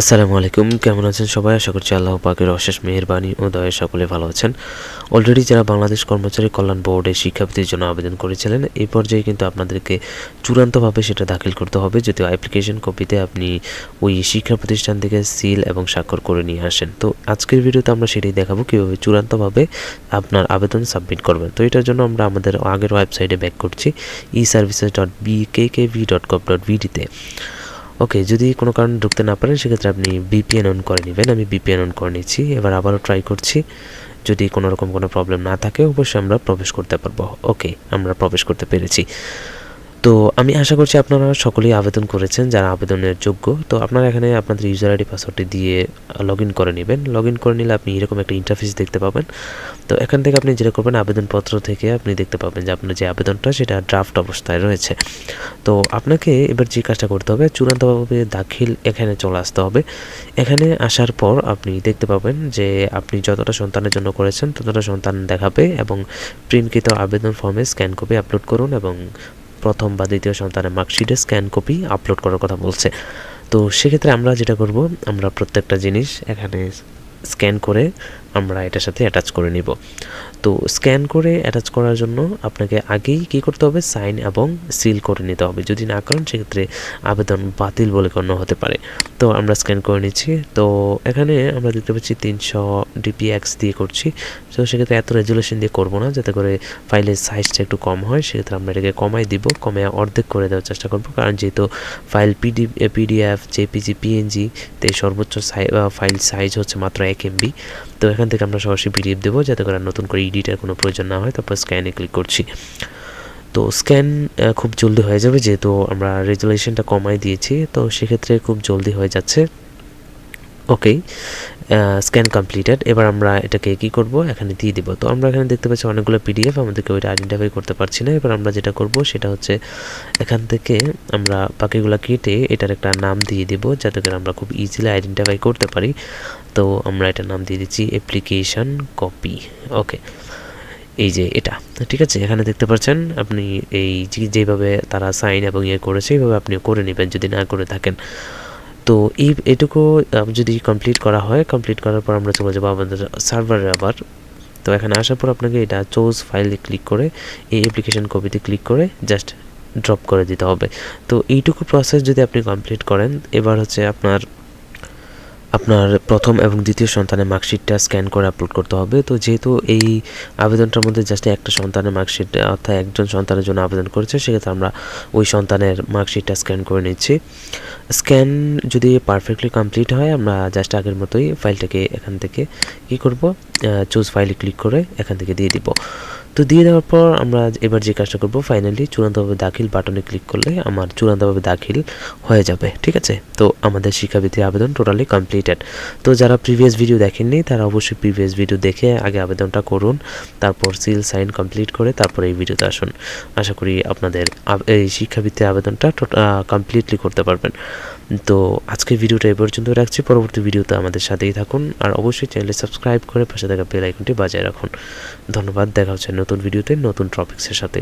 আসসালামু আলাইকুম, কেমন আছেন সবাই? আশা করছি আল্লাহ পাকের অশেষ মেহেরবানি ও দয়ে সকলে ভালো আছেন। অলরেডি যারা বাংলাদেশ কর্মচারী কল্যাণ বোর্ডে শিক্ষাবৃত্তির জন্য আবেদন করেছিলেন এই পর্যায়ে কিন্তু আপনাদেরকে চূড়ান্তভাবে সেটা দাখিল করতে হবে, যদিও অ্যাপ্লিকেশন কপিতে আপনি ওই শিক্ষা প্রতিষ্ঠান থেকে সিল এবং স্বাক্ষর করে নিয়ে আসেন। তো আজকের ভিডিওতে আমরা সেটাই দেখাবো, কীভাবে চূড়ান্তভাবে আপনার আবেদন সাবমিট করবেন। তো এটার জন্য আমরা আমাদের আগের ওয়েবসাইটে ব্যাক করছি e services dot B K K V dot gov dot ভিডিতে okay যদি কোনো কারণে ঢুকতে না পারেন, সেক্ষেত্রে আপনি বিপিএন অন করে নেবেন। আমি বিপিএন অন করে নিচ্ছি। এবার আবারও ট্রাই করছি। যদি কোনো রকম কোনো প্রবলেম না থাকে, অবশ্যই আমরা প্রবেশ করতে পারব। ওকে আমরা প্রবেশ করতে পেরেছি। তো আমি আশা করছি আপনারা সকলেই আবেদন করেছেন যারা আবেদনের যোগ্য। তো আপনারা এখানে আপনাদের ইউজার আইডি পাসওয়ার্ডটি দিয়ে লগ ইন করে নেবেন। লগ ইন করে নিলে আপনি এরকম একটা ইন্টারফেস দেখতে পাবেন। তো এখান থেকে আপনি যেটা করবেন, আবেদনপত্র থেকে আপনি দেখতে পাবেন যে আপনার যে আবেদনটা, সেটা ড্রাফট অবস্থায় রয়েছে। তো আপনাকে এবার যে কাজটা করতে হবে, চূড়ান্তভাবে দাখিল এখানে চলে আসতে হবে। এখানে আসার পর আপনি দেখতে পাবেন যে আপনি যতটা সন্তানের জন্য করেছেন, ততটা সন্তান দেখাবে এবং প্রিন্টকৃত আবেদন ফর্মে স্ক্যান কপি আপলোড করুন এবং প্রথম বা দ্বিতীয় সন্তানের মার্কশিটে স্ক্যান কপি আপলোড করার কথা বলছে। তো সেক্ষেত্রে আমরা যেটা করব, আমরা প্রত্যেকটা জিনিস এখানে স্ক্যান করে আমরা এটার সাথে অ্যাটাচ করে নিব। তো স্ক্যান করে অ্যাটাচ করার জন্য আপনাকে আগেই কী করতে হবে? সাইন এবং সিল করে নিতে হবে। যদি না করেন, সেক্ষেত্রে আবেদন বাতিল বলে গণ্য হতে পারে। তো আমরা স্ক্যান করে নিচ্ছি। তো এখানে আমরা দেখতে পাচ্ছি তিনশো ডিপিএক্স দিয়ে করছি। তো সেক্ষেত্রে এত রেজুলেশন দিয়ে করব না। যাতে করে ফাইলের সাইজটা একটু কম হয়, সেক্ষেত্রে আমরা এটাকে কমাই দিব। কমে অর্ধেক করে দেওয়ার চেষ্টা করব। কারণ যেহেতু file PD PDF JPG PNG তে সর্বোচ্চ সাই ফাইল সাইজ হচ্ছে মাত্র এক এমবি তো এখান থেকে আমরা সরাসরি পিডিএফ দেবো, যাতে করে নতুন করে ইডিটার কোনো প্রয়োজন না হয়, তারপর স্ক্যানে ক্লিক করছি। তো স্ক্যান খুব জলদি হয়ে যাবে, যেহেতু আমরা রেজুলেশনটা কমাই দিয়েছি, তো সেক্ষেত্রে খুব জলদি হয়ে যাচ্ছে। ওকে স্ক্যান কমপ্লিটেড এবার আমরা এটাকে কি করব? এখানে দিয়ে দিব। তো আমরা এখানে দেখতে পাচ্ছি অনেকগুলো পিডিএফ আমাদেরকে ওইটা আইডেন্টিফাই করতে পারছি না। এবার আমরা যেটা করব, সেটা হচ্ছে এখান থেকে আমরা বাকিগুলো কেটে এটার একটা নাম দিয়ে দিব, যাতে করে আমরা খুব ইজিলি আইডেন্টিফাই করতে পারি। তো আমরা এটার নাম দিয়ে দিচ্ছি অ্যাপ্লিকেশন কপি ওকে এই যে এটা। ঠিক আছে, এখানে দেখতে পাচ্ছেন, আপনি এই যেভাবে তারা সাইন এবং ইয়ে করেছে, এইভাবে আপনি করে নেবেন, যদি না করে থাকেন। তো এই, এটুকু যদি কমপ্লিট করা হয় কমপ্লিট করার পর আমরা চলে যাব আমাদের সার্ভারে আবার। তো এখানে আসার পর আপনাকে এটা চোজ ফাইলে ক্লিক করে, এই অ্যাপ্লিকেশন কপিতে ক্লিক করে জাস্ট ড্রপ করে দিতে হবে। তো এইটুকু প্রসেস যদি আপনি কমপ্লিট করেন, এবার হচ্ছে আপনার আপনার প্রথম এবং দ্বিতীয় সন্তানের মার্কশিটটা স্ক্যান করে আপলোড করতে হবে। তো যেহেতু এই আবেদনটার মধ্যে জাস্ট একটা সন্তানের মার্কশিট, অর্থাৎ একজন সন্তানের জন্য আবেদন করেছে, সেক্ষেত্রে আমরা ওই সন্তানের মার্কশিটটা স্ক্যান করে নিচ্ছি। স্ক্যান যদি পারফেক্টলি কমপ্লিট হয়, আমরা জাস্ট আগের মতোই ফাইলটাকে এখান থেকে কী করব? চুজ ফাইলে ক্লিক করে এখান থেকে দিয়ে দিব। তো দিয়ে দেওয়ার পর আমরা এবার যে কাজটা করব ফাইনালি চূড়ান্তভাবে দাখিল বাটনে ক্লিক করলে আমার চূড়ান্তভাবে দাখিল হয়ে যাবে, ঠিক আছে? তো আমাদের শিক্ষাবৃত্তির আবেদন টোটালি কমপ্লিটেড তো যারা প্রিভিয়াস ভিডিও দেখেননি, তারা অবশ্যই প্রিভিয়াস ভিডিও দেখে আগে আবেদনটা করুন, তারপর সিল সাইন কমপ্লিট করে তারপর এই ভিডিওতে আসুন। আশা করি আপনাদের এই শিক্ষাবৃত্তির আবেদনটা কমপ্লিটলি করতে পারবেন। তো আজকের ভিডিওটা এ পর্যন্ত রাখছি। পরবর্তী ভিডিওতে আমাদের সাথেই থাকুন। আর অবশ্যই চ্যানেলে সাবস্ক্রাইব করে পাশে থাকা বেল আইকনটি বাজায় রাখুন। ধন্যবাদ। দেখা হচ্ছে নতুন ভিডিওতে নতুন টপিক্সের সাথে।